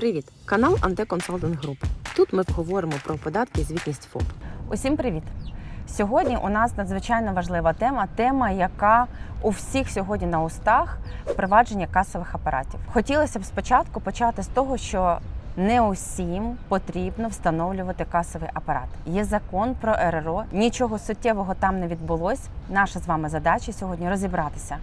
Привіт! Канал Анте Консалтинг Груп. Тут ми поговоримо про податки і звітність ФОП. Усім привіт! Сьогодні у нас надзвичайно важлива тема, тема, яка у всіх сьогодні на устах впровадження касових апаратів. Хотілося б спочатку почати з того, що не усім потрібно встановлювати касовий апарат. Є закон про РРО, нічого суттєвого там не відбулось. Наша з вами задача сьогодні розібратися,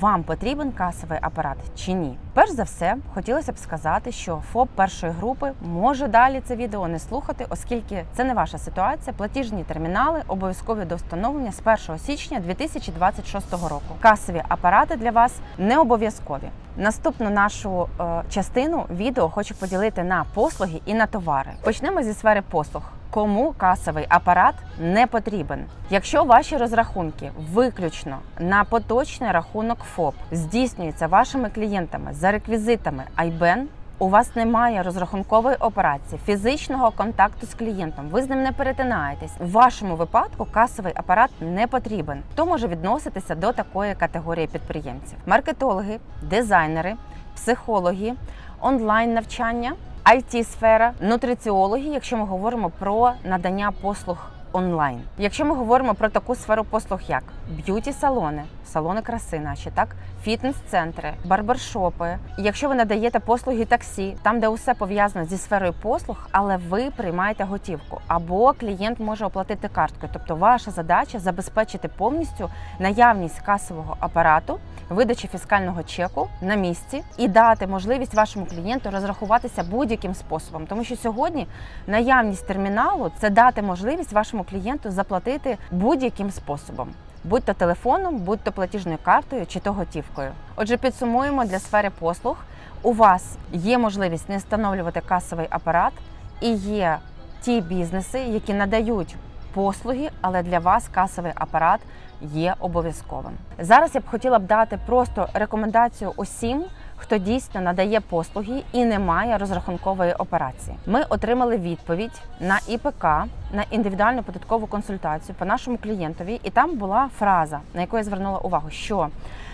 вам потрібен касовий апарат чи ні. Перш за все, хотілося б сказати, що ФОП першої групи може далі це відео не слухати, оскільки це не ваша ситуація. Платіжні термінали обов'язкові до встановлення з 1 січня 2026 року. Касові апарати для вас не обов'язкові. Наступну нашу е, частину відео хочу поділити на послуги і на товари. Почнемо зі сфери послуг. Кому касовий апарат не потрібен? Якщо ваші розрахунки виключно на поточний рахунок ФОП здійснюються вашими клієнтами за реквізитами IBAN, у вас немає розрахункової операції, фізичного контакту з клієнтом, ви з ним не перетинаєтесь. У вашому випадку касовий апарат не потрібен. Хто може відноситися до такої категорії підприємців? Маркетологи, дизайнери, психологи, онлайн навчання, it сфера нутриціологи, якщо ми говоримо про надання послуг онлайн. Якщо ми говоримо про таку сферу послуг, як б'юті-салони, салони краси, наші так, фітнес-центри, барбершопи. Якщо ви надаєте послуги таксі, там де усе пов'язано зі сферою послуг, але ви приймаєте готівку, або клієнт може оплатити карткою. Тобто, ваша задача забезпечити повністю наявність касового апарату, видачі фіскального чеку на місці і дати можливість вашому клієнту розрахуватися будь-яким способом, тому що сьогодні наявність терміналу це дати можливість вашому клієнту заплатити будь-яким способом. Будь то телефоном, будь то платіжною картою чи то готівкою. Отже, підсумуємо для сфери послуг. У вас є можливість не встановлювати касовий апарат, і є ті бізнеси, які надають послуги, але для вас касовий апарат є обов'язковим. Зараз я б хотіла б дати просто рекомендацію усім, хто дійсно надає послуги і не має розрахункової операції. Ми отримали відповідь на ІПК на індивідуальну податкову консультацію по нашому клієнтові, і там була фраза, на яку я звернула увагу, що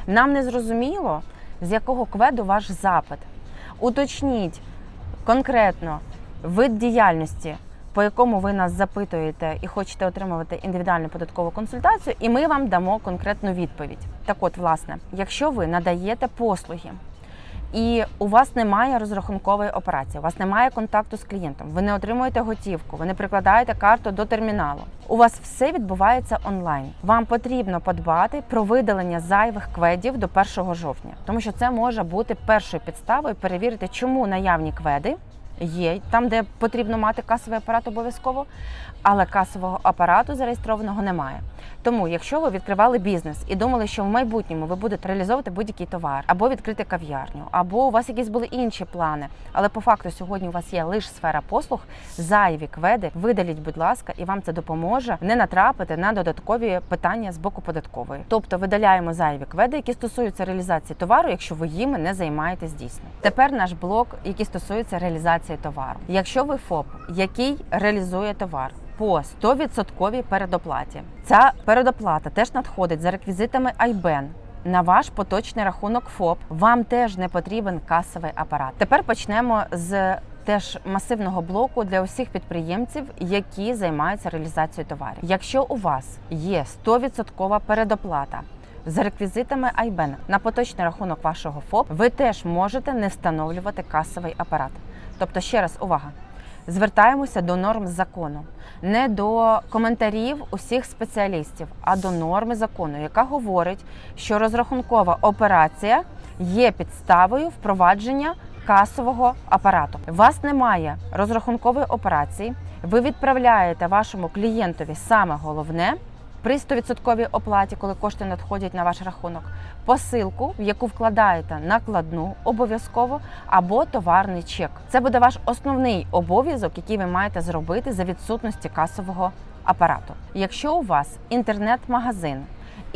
нам не зрозуміло, з якого кведу ваш запит. Уточніть конкретно вид діяльності. По якому ви нас запитуєте і хочете отримувати індивідуальну податкову консультацію, і ми вам дамо конкретну відповідь. Так, от, власне, якщо ви надаєте послуги і у вас немає розрахункової операції, у вас немає контакту з клієнтом, ви не отримуєте готівку, ви не прикладаєте карту до терміналу. У вас все відбувається онлайн. Вам потрібно подбати про видалення зайвих кведів до 1 жовтня, тому що це може бути першою підставою перевірити, чому наявні кведи. Є там, де потрібно мати касовий апарат обов'язково, але касового апарату зареєстрованого немає. Тому, якщо ви відкривали бізнес і думали, що в майбутньому ви будете реалізовувати будь-який товар, або відкрити кав'ярню, або у вас якісь були інші плани, але по факту сьогодні у вас є лише сфера послуг, зайві кведи, видаліть, будь ласка, і вам це допоможе не натрапити на додаткові питання з боку податкової. Тобто видаляємо зайві кведи, які стосуються реалізації товару, якщо ви їми не займаєтесь дійсно. Тепер наш блок, який стосується реалізації товару. Якщо ви ФОП, який реалізує товар. По 100% передоплаті ця передоплата теж надходить за реквізитами IBAN на ваш поточний рахунок ФОП. Вам теж не потрібен касовий апарат. Тепер почнемо з теж масивного блоку для усіх підприємців, які займаються реалізацією товарів. Якщо у вас є 100% передоплата. За реквізитами IBAN на поточний рахунок вашого ФОП ви теж можете не встановлювати касовий апарат. Тобто, ще раз увага. Звертаємося до норм закону, не до коментарів усіх спеціалістів, а до норми закону, яка говорить, що розрахункова операція є підставою впровадження касового апарату. У вас немає розрахункової операції, ви відправляєте вашому клієнтові саме головне при 100% оплаті, коли кошти надходять на ваш рахунок, посилку, в яку вкладаєте накладну обов'язково або товарний чек. Це буде ваш основний обов'язок, який ви маєте зробити за відсутності касового апарату. Якщо у вас інтернет-магазин,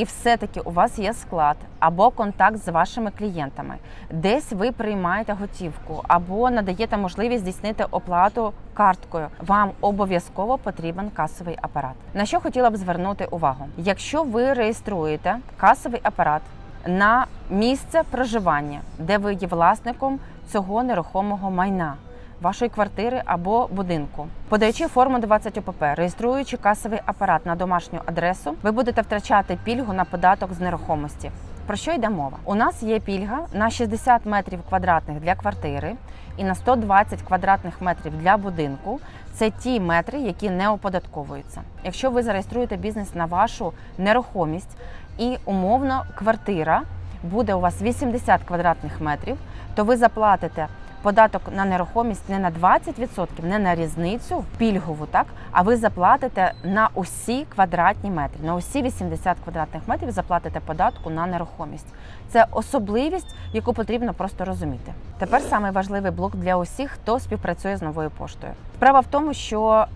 і все-таки у вас є склад або контакт з вашими клієнтами, десь ви приймаєте готівку або надаєте можливість здійснити оплату карткою. Вам обов'язково потрібен касовий апарат. На що хотіла б звернути увагу? Якщо ви реєструєте касовий апарат на місце проживання, де ви є власником цього нерухомого майна. Вашої квартири або будинку. Подаючи форму 20 ОПП, реєструючи касовий апарат на домашню адресу, ви будете втрачати пільгу на податок з нерухомості. Про що йде мова? У нас є пільга на 60 метрів квадратних для квартири і на 120 квадратних метрів для будинку. Це ті метри, які не оподатковуються. Якщо ви зареєструєте бізнес на вашу нерухомість і умовно квартира буде у вас 80 квадратних метрів, то ви заплатите податок на нерухомість не на 20%, не на різницю пільгову, так а ви заплатите на усі квадратні метри, на усі 80 квадратних метрів заплатите податку на нерухомість. Це особливість, яку потрібно просто розуміти. Тепер саме важливий блок для усіх, хто співпрацює з новою поштою. Справа в тому, що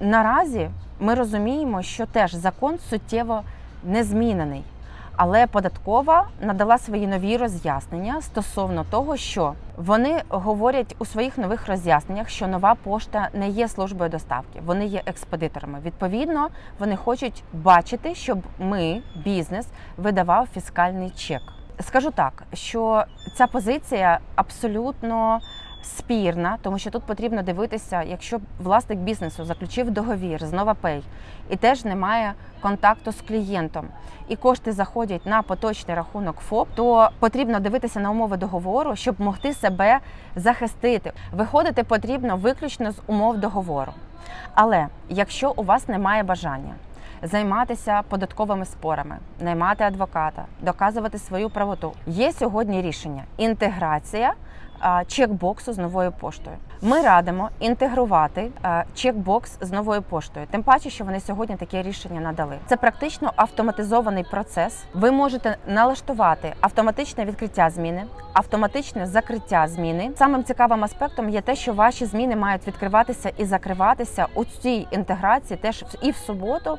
наразі ми розуміємо, що теж закон суттєво не змінений. Але податкова надала свої нові роз'яснення стосовно того, що вони говорять у своїх нових роз'ясненнях, що нова пошта не є службою доставки, вони є експедиторами. Відповідно, вони хочуть бачити, щоб ми, бізнес, видавав фіскальний чек. Скажу так, що ця позиція абсолютно спірна, тому що тут потрібно дивитися, якщо власник бізнесу заключив договір з NovaPay і теж немає контакту з клієнтом, і кошти заходять на поточний рахунок ФОП, то потрібно дивитися на умови договору, щоб могти себе захистити. Виходити потрібно виключно з умов договору. Але якщо у вас немає бажання займатися податковими спорами, наймати адвоката, доказувати свою правоту, є сьогодні рішення інтеграція чекбоксу з новою поштою. Ми радимо інтегрувати чекбокс з новою поштою. Тим паче, що вони сьогодні таке рішення надали. Це практично автоматизований процес. Ви можете налаштувати автоматичне відкриття зміни, автоматичне закриття зміни. Самим цікавим аспектом є те, що ваші зміни мають відкриватися і закриватися у цій інтеграції теж і в суботу.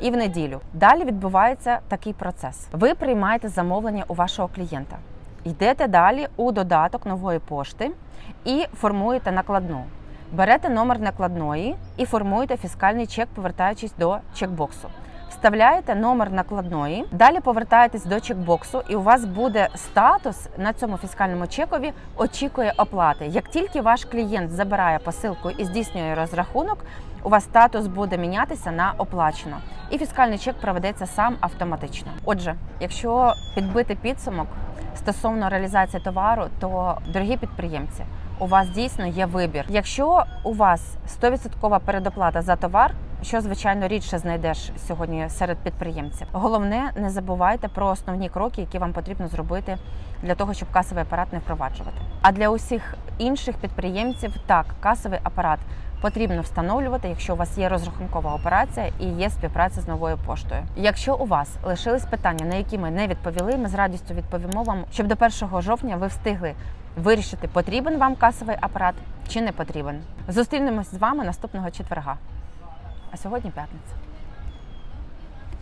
І в неділю далі відбувається такий процес. Ви приймаєте замовлення у вашого клієнта. Йдете далі у додаток нової пошти і формуєте накладну. Берете номер накладної і формуєте фіскальний чек, повертаючись до чекбоксу. Вставляєте номер накладної, далі повертаєтесь до чекбоксу, і у вас буде статус на цьому фіскальному чекові очікує оплати. Як тільки ваш клієнт забирає посилку і здійснює розрахунок, у вас статус буде мінятися на оплачено, і фіскальний чек проведеться сам автоматично. Отже, якщо підбити підсумок стосовно реалізації товару, то дорогі підприємці. У вас дійсно є вибір. Якщо у вас 100% передоплата за товар, що звичайно рідше знайдеш сьогодні серед підприємців. Головне, не забувайте про основні кроки, які вам потрібно зробити для того, щоб касовий апарат не впроваджувати. А для усіх інших підприємців так, касовий апарат потрібно встановлювати, якщо у вас є розрахункова операція і є співпраця з новою поштою. Якщо у вас лишились питання, на які ми не відповіли, ми з радістю відповімо вам, щоб до 1 жовтня ви встигли вирішити, потрібен вам касовий апарат чи не потрібен. Зустрінемось з вами наступного четверга. А сьогодні п'ятниця.